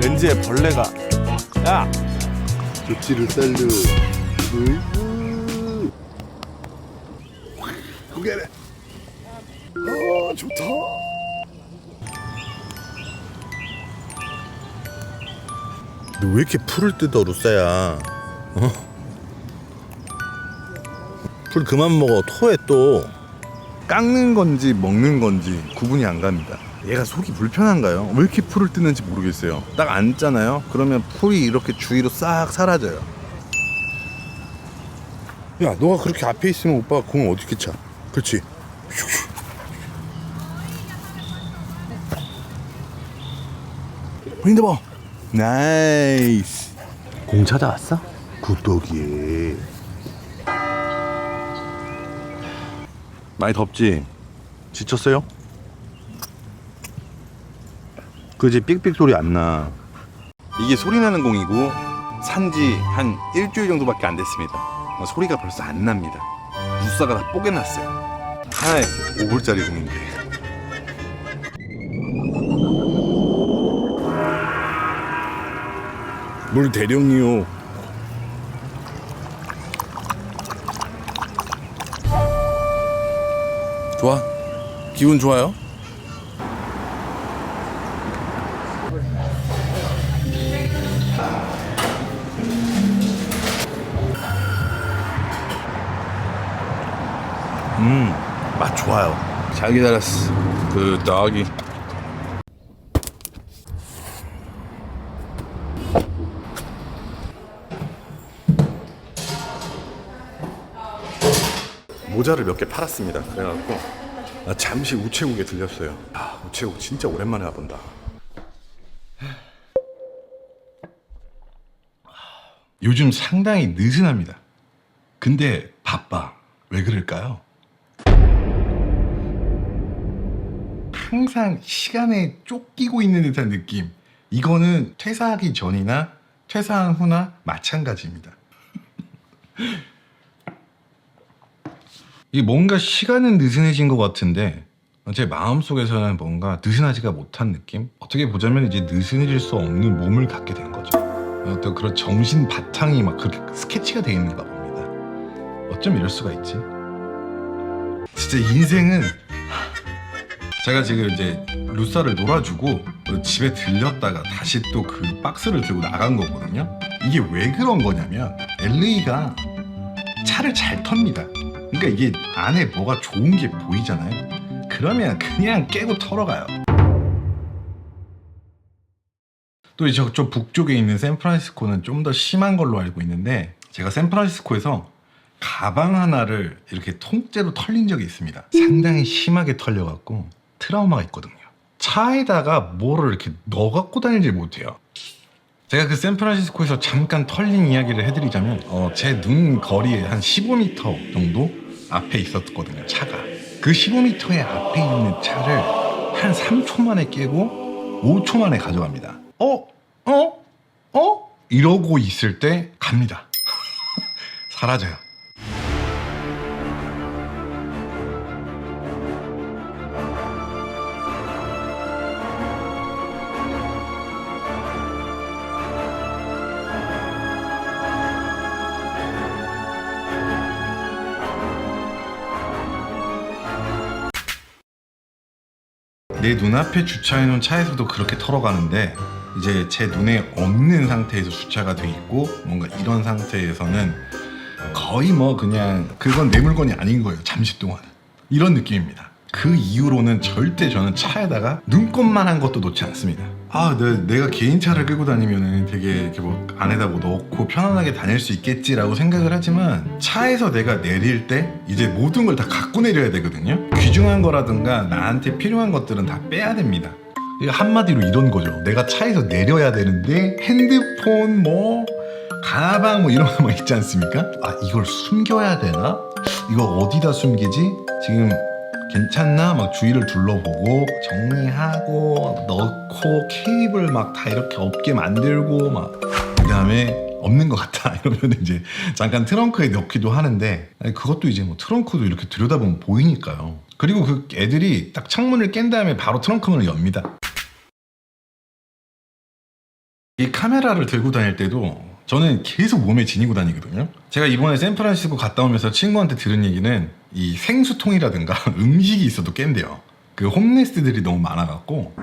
렌즈에 벌레가 야 조치를 살려. 으이구. 고개래. 아 좋다. 너 왜 이렇게 풀을 뜯어 루싸야 어? 풀 그만 먹어 토해 또 깎는 건지 먹는 건지 구분이 안 갑니다 얘가 속이 불편한가요? 왜 이렇게 풀을 뜯는지 모르겠어요 딱 앉잖아요 그러면 풀이 이렇게 주위로 싹 사라져요 야 너가 그렇게 앞에 있으면 오빠가 공을 어떻게 차 그렇지 핸드볼 나이스 공 찾아왔어? 굿독이. 많이 덥지? 지쳤어요? 그지 삑삑 소리 안 나. 이게 소리 나는 공이고 산지 한 일주일 정도밖에 안 됐습니다. 어, 소리가 벌써 안 납니다. 무사가 다 뽀개났어요. 하나에 5불짜리 공인데 물 대령이요. 좋아? 기분 좋아요? 음, 맛 좋아요. 잘 기다렸어. 그 떡이. 모자를 몇 개 팔았습니다. 그래갖고 나 잠시 우체국에 들렸어요. 아, 우체국 진짜 오랜만에 와본다. 요즘 상당히 느슨합니다. 근데 바빠. 왜 그럴까요? 항상 시간에 쫓기고 있는 듯한 느낌. 이거는 퇴사하기 전이나 퇴사한 후나 마찬가지입니다. 이 뭔가 시간은 느슨해진 것 같은데 제 마음속에서는 뭔가 느슨하지가 못한 느낌? 어떻게 보자면 이제 느슨해질 수 없는 몸을 갖게 된 거죠. 어떤 그런 정신 바탕이 막 그렇게 스케치가 돼 있는가 봅니다. 어쩜 이럴 수가 있지? 진짜 인생은 제가 지금 이제 루사를 놀아주고 집에 들렸다가 다시 또 그 박스를 들고 나간 거거든요. 이게 왜 그런 거냐면 LA가 차를 잘 텁니다. 그러니까 이게 안에 뭐가 좋은 게 보이잖아요. 그러면 그냥 깨고 털어가요. 또 이제 저쪽 북쪽에 있는 샌프란시스코는 좀 더 심한 걸로 알고 있는데 제가 샌프란시스코에서 가방 하나를 이렇게 통째로 털린 적이 있습니다. 상당히 심하게 털려갖고 트라우마가 있거든요. 차에다가 뭐를 이렇게 넣어 갖고 다니질 못해요. 제가 그 샌프란시스코에서 잠깐 털린 이야기를 해드리자면 어, 제 눈 거리에 한 15m 정도 앞에 있었거든요 차가 그 15m의 앞에 있는 차를 한 3초 만에 깨고 5초 만에 가져갑니다 어? 어? 어? 이러고 있을 때 갑니다 사라져요 내 눈앞에 주차해놓은 차에서도 그렇게 털어가는데 이제 제 눈에 없는 상태에서 주차가 돼 있고 뭔가 이런 상태에서는 거의 뭐 그냥 그건 내 물건이 아닌 거예요 잠시 동안 이런 느낌입니다. 그 이후로는 절대 저는 차에다가 눈곱만 한 것도 놓지 않습니다 아 내, 내가 개인 차를 끌고 다니면은 되게 이렇게 뭐 안에다 뭐 넣고 편안하게 다닐 수 있겠지라고 생각을 하지만 차에서 내가 내릴 때 이제 모든 걸 다 갖고 내려야 되거든요 귀중한 거라든가 나한테 필요한 것들은 다 빼야 됩니다 한마디로 이런 거죠. 내가 차에서 내려야 되는데 핸드폰 뭐 가방 뭐 이런 거막 있지 않습니까? 아 이걸 숨겨야 되나? 이거 어디다 숨기지? 지금 괜찮나 막 주위를 둘러보고 정리하고 넣고 케이블 막 다 이렇게 없게 만들고 막 그다음에 없는 것 같다 이러면 이제 잠깐 트렁크에 넣기도 하는데 그것도 이제 뭐 트렁크도 이렇게 들여다보면 보이니까요. 그리고 그 애들이 딱 창문을 깬 다음에 바로 트렁크 문을 엽니다. 이 카메라를 들고 다닐 때도 저는 계속 몸에 지니고 다니거든요. 제가 이번에 샌프란시스코 갔다 오면서 친구한테 들은 얘기는 이 생수통이라든가 음식이 있어도 깬대요. 그 홈레스들이 너무 많아갖고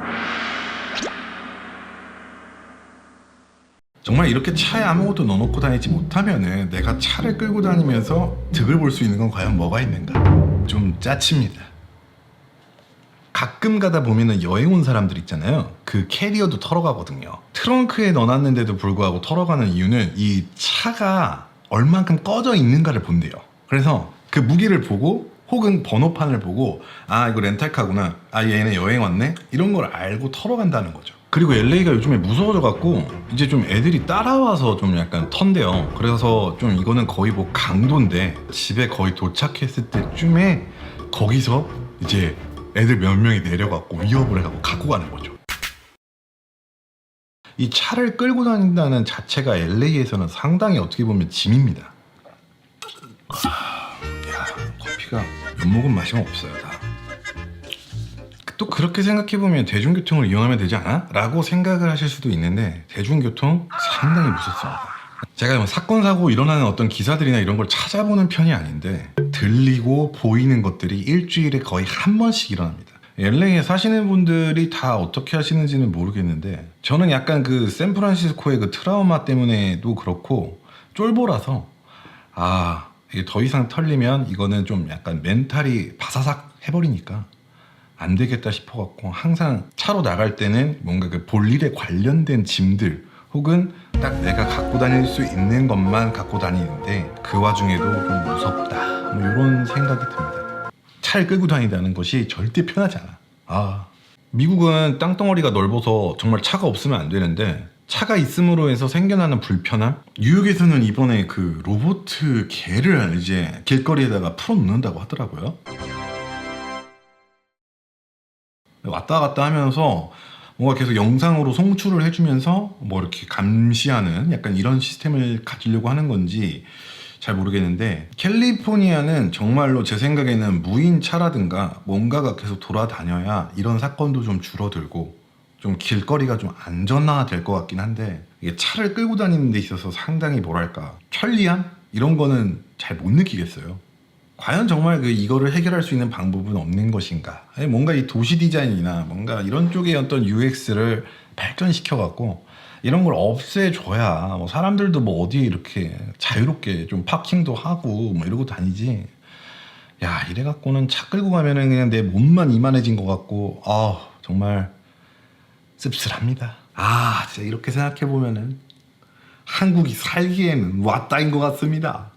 정말 이렇게 차에 아무것도 넣어놓고 다니지 못하면은 내가 차를 끌고 다니면서 득을 볼 수 있는 건 과연 뭐가 있는가? 좀 짜칩니다. 가끔 가다 보면은 여행 온 사람들 있잖아요. 그 캐리어도 털어가거든요. 트렁크에 넣어놨는데도 불구하고 털어가는 이유는 이 차가 얼만큼 꺼져 있는가를 본대요. 그래서 그 무게를 보고 혹은 번호판을 보고 아 이거 렌탈카구나. 아 얘네 여행 왔네. 이런 걸 알고 털어간다는 거죠. 그리고 LA가 요즘에 무서워져 갖고 이제 좀 애들이 따라와서 좀 약간 턴대요. 그래서 좀 이거는 거의 뭐 강도인데 집에 거의 도착했을 때쯤에 거기서 이제 애들 몇 명이 내려갖고 위협을 해갖고 갖고 가는 거죠. 이 차를 끌고 다닌다는 자체가 LA에서는 상당히 어떻게 보면 짐입니다. 야, 커피가 몇 모금 마시면 없어요, 다. 또 그렇게 생각해보면 대중교통을 이용하면 되지 않아? 라고 생각을 하실 수도 있는데 대중교통 상당히 무섭습니다. 제가 뭐 사건 사고 일어나는 어떤 기사들이나 이런 걸 찾아보는 편이 아닌데 들리고 보이는 것들이 일주일에 거의 한 번씩 일어납니다. LA에 사시는 분들이 다 어떻게 하시는지는 모르겠는데 저는 약간 그 샌프란시스코의 그 트라우마 때문에도 그렇고 쫄보라서 아 이게 더 이상 털리면 이거는 좀 약간 멘탈이 바사삭 해버리니까 안 되겠다 싶어갖고 항상 차로 나갈 때는 뭔가 그 볼일에 관련된 짐들 혹은 딱 내가 갖고 다닐 수 있는 것만 갖고 다니는데 그 와중에도 좀 무섭다 뭐 이런 생각이 듭니다. 차를 끌고 다닌다는 것이 절대 편하지 않아. 아 미국은 땅덩어리가 넓어서 정말 차가 없으면 안 되는데 차가 있음으로 해서 생겨나는 불편함? 뉴욕에서는 이번에 그 로봇 개를 이제 길거리에다가 풀어놓는다고 하더라고요. 왔다 갔다 하면서 뭔가 계속 영상으로 송출을 해주면서 뭐 이렇게 감시하는 약간 이런 시스템을 가지려고 하는 건지 잘 모르겠는데 캘리포니아는 정말로 제 생각에는 무인 차라든가 뭔가가 계속 돌아다녀야 이런 사건도 좀 줄어들고 좀 길거리가 좀 안전화될 것 같긴 한데 이게 차를 끌고 다니는 데 있어서 상당히 뭐랄까 편리함 이런 거는 잘 못 느끼겠어요. 과연 정말 그 이거를 해결할 수 있는 방법은 없는 것인가? 뭔가 이 도시 디자인이나 뭔가 이런 쪽의 어떤 UX를 발전시켜 갖고 이런 걸 없애줘야 뭐 사람들도 뭐 어디에 이렇게 자유롭게 좀 파킹도 하고 뭐 이러고 다니지. 야 이래 갖고는 차 끌고 가면은 그냥 내 몸만 이만해진 것 같고 아 정말 씁쓸합니다. 아 진짜 이렇게 생각해 보면은 한국이 살기에는 왔다인 것 같습니다.